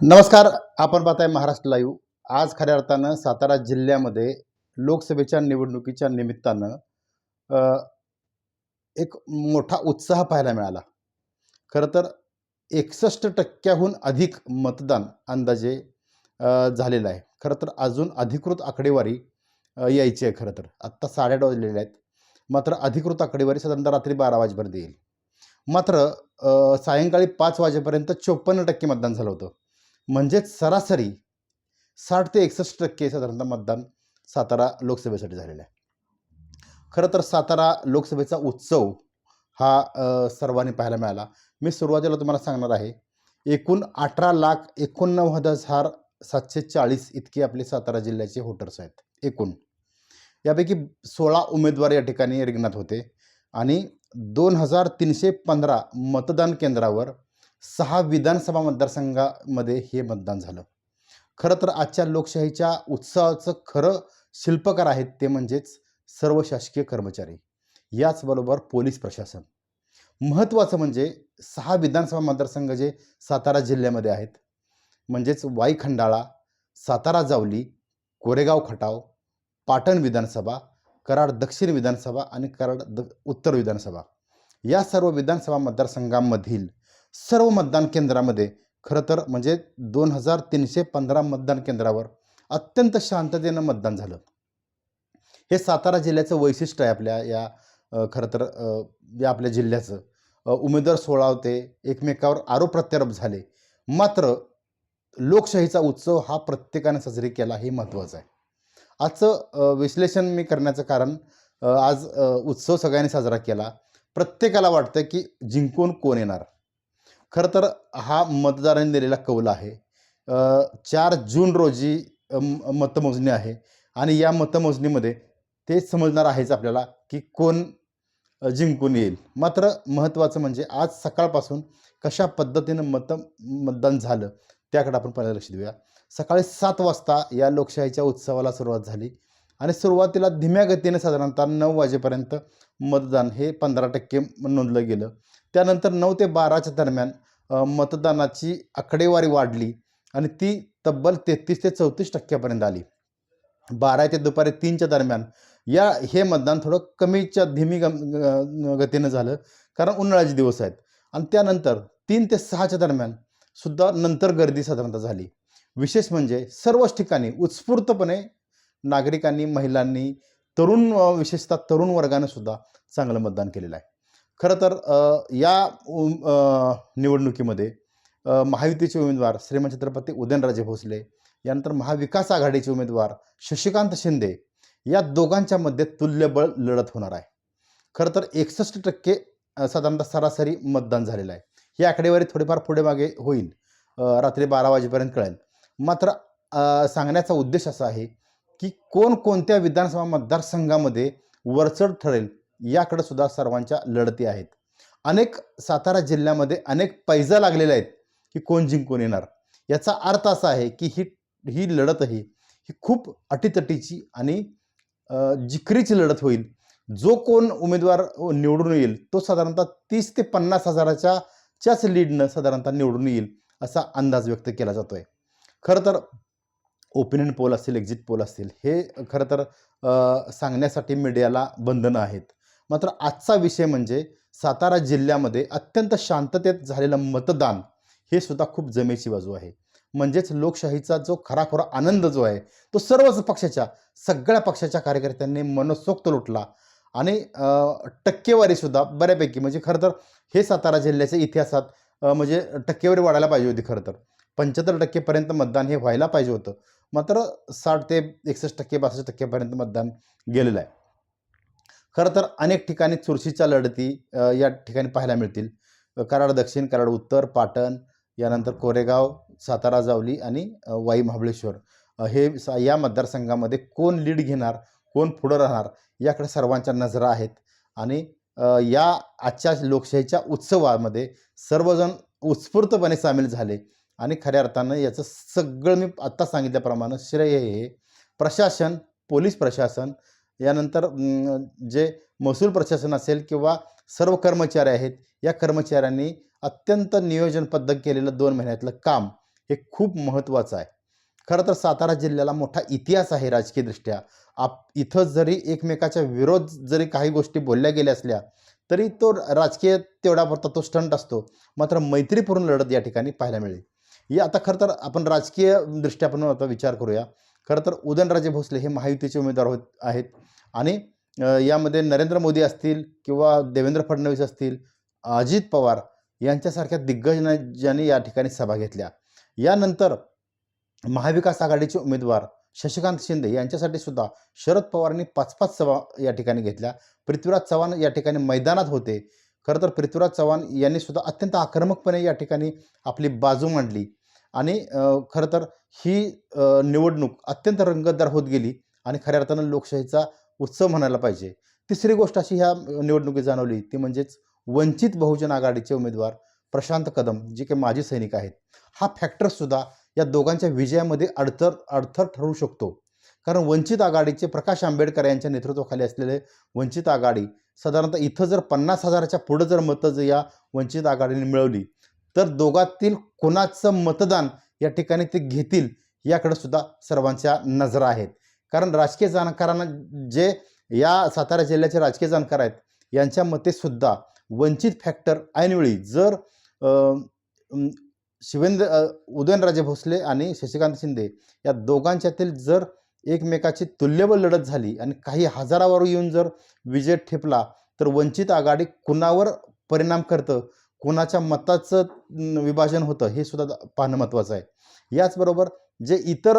नमस्कार आपण पाहताय महाराष्ट्र लाईव्ह आज खऱ्या अर्थानं सातारा जिल्ह्यामध्ये लोकसभेच्या निवडणुकीच्या निमित्तानं एक मोठा उत्साह पाहायला मिळाला. खरं तर एकसष्ट टक्क्याहून अधिक मतदान अंदाजे झालेलं आहे. खरं तर अजून अधिकृत आकडेवारी यायची आहे खरं तर. आत्ता साडेआठ वाजलेले आहेत. मात्र अधिकृत आकडेवारी साधारणतः रात्री बारा वाजेपर्यंत येईल. मात्र सायंकाळी पाच वाजेपर्यंत चोपन्न टक्के मतदान झालं होतं. म्हणजेच सरासरी साठ ते एकसष्ट टक्के साधारणतः मतदान सातारा लोकसभेसाठी झालेलं आहे. खरं तर सातारा लोकसभेचा उत्सव हा सर्वांनी पाहायला मिळाला. मी सुरुवातीला तुम्हाला सांगणार आहे एकूण अठरा लाख एकोणनव्वद हजार सातशे चाळीस इतके आपले सातारा जिल्ह्याचे होटर्स आहेत एकूण. यापैकी सोळा उमेदवार या ठिकाणी रिंगणात होते आणि दोन हजार तीनशे पंधरा मतदान केंद्रावर सहा विधानसभा मतदारसंघामध्ये हे मतदान झालं. खरं तर आजच्या लोकशाहीच्या उत्सवाचं खरं शिल्पकार आहेत ते म्हणजेच सर्व शासकीय कर्मचारी. याचबरोबर पोलीस प्रशासन. महत्त्वाचं म्हणजे सहा विधानसभा मतदारसंघ जे सातारा जिल्ह्यामध्ये आहेत म्हणजेच वाई खंडाळा सातारा जावली कोरेगाव खटाव पाटण विधानसभा कराड दक्षिण विधानसभा आणि कराड द उत्तर विधानसभा. या सर्व विधानसभा मतदारसंघांमधील सर्व मतदान केंद्रामध्ये खरं तर म्हणजे दोन हजार तीनशे पंधरा मतदान केंद्रावर अत्यंत शांततेनं मतदान झालं. हे सातारा जिल्ह्याचं वैशिष्ट्य आहे आपल्या या खरं तर या आपल्या जिल्ह्याचं. उमेदवार सोळा होते एकमेकावर आरोप प्रत्यारोप झाले. मात्र लोकशाहीचा उत्सव हा प्रत्येकाने साजरी केला हे महत्त्वाचं आहे. आजचं विश्लेषण मी करण्याचं कारण आज उत्सव सगळ्यांनी साजरा केला. प्रत्येकाला वाटतं की जिंकून कोण येणार? खरं तर हा मतदारांनी दिलेला कौल आहे. चार जून रोजी मतमोजणी आहे. आणि या मतमोजणीमध्ये ते समजणार आहेच आपल्याला की कोण जिंकून येईल. मात्र महत्त्वाचं म्हणजे आज सकाळपासून कशा पद्धतीनं मत मतदान झालं त्याकडे आपण पहिला लक्ष देऊया. सकाळी सात वाजता या लोकशाहीच्या उत्सवाला सुरुवात झाली. आणि सुरुवातीला धीम्या गतीने साधारणतः नऊ वाजेपर्यंत मतदान हे पंधरा टक्के नोंदलं गेलं. त्यानंतर नऊ ते बाराच्या दरम्यान मतदानाची आकडेवारी वाढली आणि ती तब्बल तेहतीस ते चौतीस टक्क्यापर्यंत आली. बारा ते दुपारी तीनच्या दरम्यान या हे मतदान थोडं कमीच्या धीमी गम ग- गतीनं झालं कारण उन्हाळ्याचे दिवस आहेत. आणि त्यानंतर तीन ते सहाच्या दरम्यान सुद्धा नंतर गर्दी साधारणतः झाली. विशेष म्हणजे सर्वच ठिकाणी उत्स्फूर्तपणे नागरिकांनी महिलांनी तरुण विशेषतः तरुण वर्गाने सुद्धा चांगलं मतदान केलेलं आहे. खरं तर या उम- निवडणुकीमध्ये महायुतीचे उमेदवार श्रीमंत छत्रपती उदयनराजे भोसले यानंतर महाविकास आघाडीचे उमेदवार शशिकांत शिंदे या दोघांच्या मध्ये तुल्यबळ लढत होणार आहे. खरं तर एकसष्ट टक्के साधारणतः सरासरी मतदान झालेलं आहे. ही आकडेवारी थोडीफार पुढे मागे होईल. रात्री बारा वाजेपर्यंत कळेल. मात्र सांगण्याचा उद्देश असा आहे की कोण कोणत्या विधानसभा मतदारसंघामध्ये वरचढ ठरेल याकडे सुद्धा सर्वांच्या लढती आहेत. अनेक सातारा जिल्ह्यामध्ये अनेक पैजा लागलेल्या आहेत की कोण जिंकून येणार. याचा अर्थ असा आहे की ही ही लढतही ही खूप अटीतटीची आणि जिकरीची लढत होईल. जो कोण उमेदवार निवडून येईल तो साधारणतः तीस ते पन्नास हजाराच्या च्याच लीडनं साधारणतः निवडून येईल असा अंदाज व्यक्त केला जातोय. खरं तर ओपिनियन पोल असतील एक्झिट पोल असतील हे खरं तर सांगण्यासाठी मीडियाला बंधनं आहेत. मात्र आजचा विषय म्हणजे सातारा जिल्ह्यामध्ये अत्यंत शांततेत झालेलं मतदान हे सुद्धा खूप जमेची बाजू आहे. म्हणजेच लोकशाहीचा जो खराखोरा आनंद जो आहे तो सर्वच पक्षाच्या सगळ्या पक्षाच्या कार्यकर्त्यांनी मनसोक्त लुटला. आणि टक्केवारीसुद्धा बऱ्यापैकी म्हणजे खरं तर हे सातारा जिल्ह्याच्या इतिहासात म्हणजे टक्केवारी वाढायला पाहिजे होती खरं तर. पंच्याहत्तर टक्केपर्यंत मतदान हे व्हायला पाहिजे होतं. मात्र साठ ते एकसष्ट टक्के बासष्ट टक्केपर्यंत मतदान गेलेलं आहे. खरं तर अनेक ठिकाणी चुरशीच्या लढती या ठिकाणी पाहायला मिळतील. कराड दक्षिण कराड उत्तर पाटण यानंतर कोरेगाव सातारा जावली आणि वाई महाबळेश्वर. हे या मतदारसंघामध्ये कोण लीड घेणार कोण पुढं राहणार याकडे सर्वांच्या नजरा आहेत. आणि या आजच्या लोकशाहीच्या उत्सवामध्ये सर्वजण उत्स्फूर्तपणे सामील झाले. आणि खऱ्या अर्थानं याचं सगळं मी आत्ता सांगितल्याप्रमाणे श्रेय हे प्रशासन पोलीस प्रशासन यानंतर जे महसूल प्रशासन असेल किंवा सर्व कर्मचारी आहेत या कर्मचाऱ्यांनी अत्यंत नियोजनबद्ध केलेलं दोन महिन्यातलं काम हे खूप महत्त्वाचं आहे. खरं तर सातारा जिल्ह्याला मोठा इतिहास आहे राजकीयदृष्ट्या. आप इथं जरी एकमेकाच्या विरोध जरी काही गोष्टी बोलल्या गेल्या असल्या तरी तो राजकीय तेवढ्यापुरता तो स्टंट असतो. मात्र मैत्रीपूर्ण लढत या ठिकाणी पाहायला मिळेल. या आता खरं तर आपण राजकीय दृष्ट्या पण आता विचार करूया. खरं तर उदयनराजे भोसले हे महायुतीचे उमेदवार होत आहेत. आणि यामध्ये नरेंद्र मोदी असतील किंवा देवेंद्र फडणवीस असतील अजित पवार यांच्यासारख्या दिग्गजांनी या ठिकाणी सभा घेतल्या. यानंतर महाविकास आघाडीचे उमेदवार शशिकांत शिंदे यांच्यासाठी सुद्धा शरद पवारांनी पाच पाच सभा या ठिकाणी घेतल्या. पृथ्वीराज चव्हाण या ठिकाणी मैदानात होते. खरं तर पृथ्वीराज चव्हाण यांनी सुद्धा अत्यंत आक्रमकपणे या ठिकाणी आपली बाजू मांडली. आणि खरं तर ही निवडणूक अत्यंत रंगतदार होत गेली आणि खऱ्या अर्थानं लोकशाहीचा उत्सव म्हणायला पाहिजे. तिसरी गोष्ट अशी ह्या निवडणुकीत जाणवली ती म्हणजेच वंचित बहुजन आघाडीचे उमेदवार प्रशांत कदम जे काही माजी सैनिक आहेत. हा फॅक्टरसुद्धा या दोघांच्या विजयामध्ये अडथर अडथर ठरू शकतो. कारण वंचित आघाडीचे प्रकाश आंबेडकर यांच्या नेतृत्वाखाली असलेले वंचित आघाडी साधारणतः इथं जर पन्नास हजाराच्या पुढं जर मतं जर या वंचित आघाडीने मिळवली तर दोघातील कोणाचं मतदान या ठिकाणी ते घेतील याकडे सुद्धा सर्वांच्या नजरा आहेत. कारण राजकीय जाणकारांना जे या सातारा जिल्ह्याचे राजकीय जाणकार आहेत यांच्या मते सुद्धा वंचित फॅक्टर ऐनवेळी जर शिवेंद्र उदयनराजे भोसले आणि शशिकांत शिंदे या दोघांच्यातील जर एकमेकाची तुल्यबळ लढत झाली आणि काही हजारावर येऊन जर विजय ठेपला तर वंचित आघाडी कुणावर परिणाम करतं? कोणाच्या मताचं विभाजन होतं हे सुद्धा पाहणं महत्त्वाचं आहे. याचबरोबर जे इतर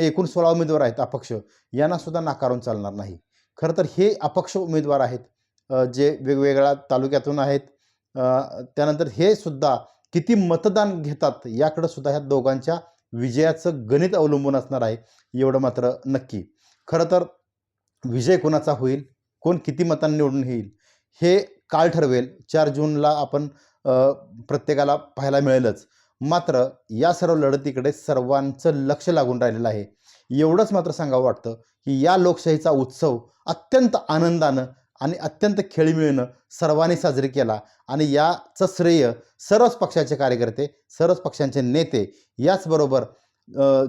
एकूण सोळा उमेदवार आहेत अपक्ष यांना सुद्धा नाकारून चालणार नाही. खरं तर हे अपक्ष उमेदवार आहेत जे वेगवेगळ्या तालुक्यातून आहेत त्यानंतर हे सुद्धा किती मतदान घेतात याकडं सुद्धा ह्या दोघांच्या विजयाचं गणित अवलंबून असणार आहे एवढं मात्र नक्की. खरं तर विजय कोणाचा होईल? कोण किती मतांनी निवडून येईल? हे काळ ठरवेल. चार जूनला आपण प्रत्येकाला पाहायला मिळेलच. मात्र या सर्व लढतीकडे सर्वांचं लक्ष लागून राहिलेलं आहे. एवढंच मात्र सांगावं वाटतं की या लोकशाहीचा उत्सव अत्यंत आनंदानं आणि अत्यंत खेळीमिळीनं सर्वांनी साजरी केला आणि याचं श्रेय सर्वच पक्षाचे कार्यकर्ते सर्वच पक्षांचे नेते याचबरोबर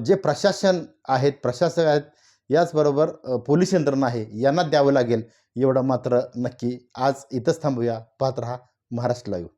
जे प्रशासन आहेत प्रशासक आहेत याचबरोबर पोलीस यंत्रणा आहे यांना द्यावं लागेल. एवढं मात्र नक्की आज इथंच थांबूया. पाहत राहा महाराष्ट्र लाईव्ह